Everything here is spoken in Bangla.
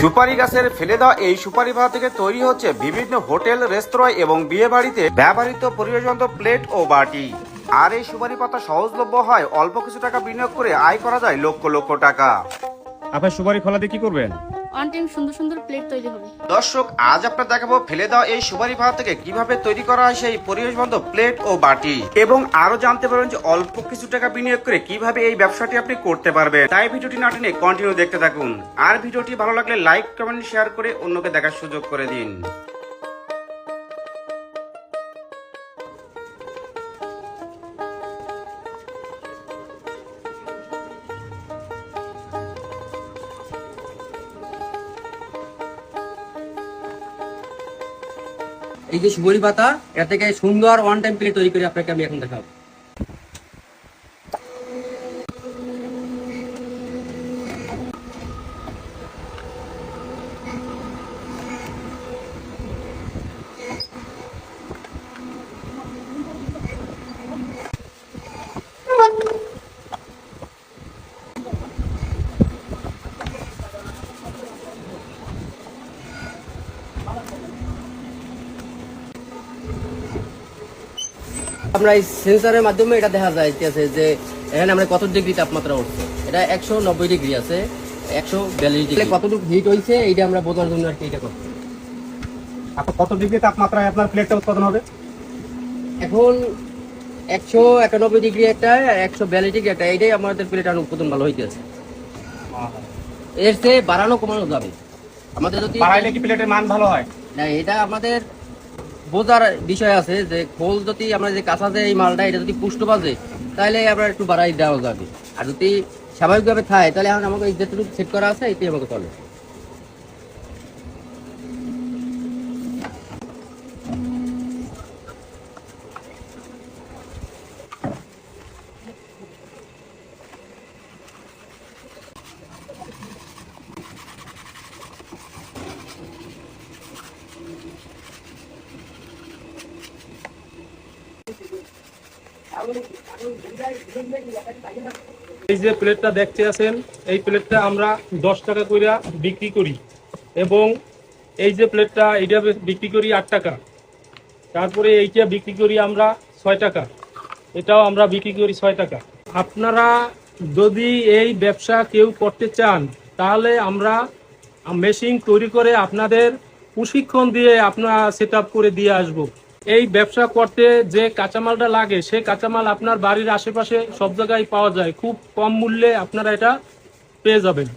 সুপারি গাছের ফেলে দেওয়া এই সুপারি ভাড়া থেকে তৈরি হচ্ছে বিভিন্ন হোটেল, রেস্তোরাঁ এবং বিয়ে বাড়িতে ব্যবহৃত পরিবেশন্ত প্লেট ও বাটি। আর এই সুপারি পাতা সহজলভ্য হয়, অল্প কিছু টাকা বিনিয়োগ করে আয় করা যায় লক্ষ লক্ষ টাকা। আপনার সুপারি খোলা দিয়ে কি করবেন? দর্শক, আজ আপনার দেখাবো ফেলে এই সুপারি থেকে কীভাবে তৈরি করা হয় সেই প্লেট ও বাটি। এবং জানতে পারবেন যে অল্প কিছু টাকা বিনিয়োগ করে কীভাবে এই ব্যবসাটি আপনি করতে পারবেন। তাই ভিডিওটি না টেনে কন্টিনিউ দেখতে থাকুন। আর ভিডিওটি ভালো লাগলে লাইক কমেন্ট শেয়ার করে অন্যকে দেখার সুযোগ করে দিন। এই যে সুবরি পাতা, এর থেকে সুন্দর ওয়ান টাইম প্লেট তৈরি করে আপনাকে আমি এখন দেখাবো। আমরা এই সেন্সারের মাধ্যমে এটা দেখা যায় আছে যে এখানে আমরা কত ডিগ্রি তাপমাত্রা উঠছে। এটা একশো নব্বই ডিগ্রি আছে একশো বিয়াল্লিশ ডিগ্রি কতটুকু হিট হয়েছে এইটা আমরা বোঝার জন্য আর কি এটা করছি। আপনার কত ডিগ্রি তাপমাত্রায় আপনার প্লেটটা উৎপাদন হবে? এখন একশো একানব্বই ডিগ্রি একটা আর একশো বিয়াল্লিশ ডিগ্রি একটা এইটাই আমাদের প্লেট উৎপাদন ভালো হইতেছে এর চেয়ে বাড়ানো কমানো যাবে। আমাদের যদি বাড়াইলে কি প্লেটের মান ভালো হয়? না এটা আমাদের বোঝার বিষয় আছে যে খোল যদি আমরা যে কাঁচা যে এই মালটা, এটা যদি পুষ্ট বাজে তাহলে আমরা একটু বাড়াই দেওয়া যাবে। আর যদি স্বাভাবিকভাবে থাকে তাহলে এখন আমাকে যেটুকু সেট করা আছে, এটাই আমাকে চলে এই যে প্লেটটা দেখতে আছেন, এই প্লেটটা আমরা দশ টাকা করে বিক্রি করি এবং এই যে প্লেটটা এইটা বিক্রি করি আট টাকা। তারপরে এইটা বিক্রি করি আমরা ছয় টাকা। এটাও আমরা বিক্রি করি ছয় টাকা। আপনারা যদি এই ব্যবসা কেউ করতে চান, তাহলে আমরা মেশিন তৈরি করে আপনাদের প্রশিক্ষণ দিয়ে আপনার সেট করে দিয়ে আসব। এই ব্যবসা করতে যে কাঁচামালটা লাগে সেই কাঁচামাল আপনার বাড়ির আশেপাশে সব জায়গায় পাওয়া যায়। খুব কম মূল্যে আপনারা এটা পেয়ে যাবেন।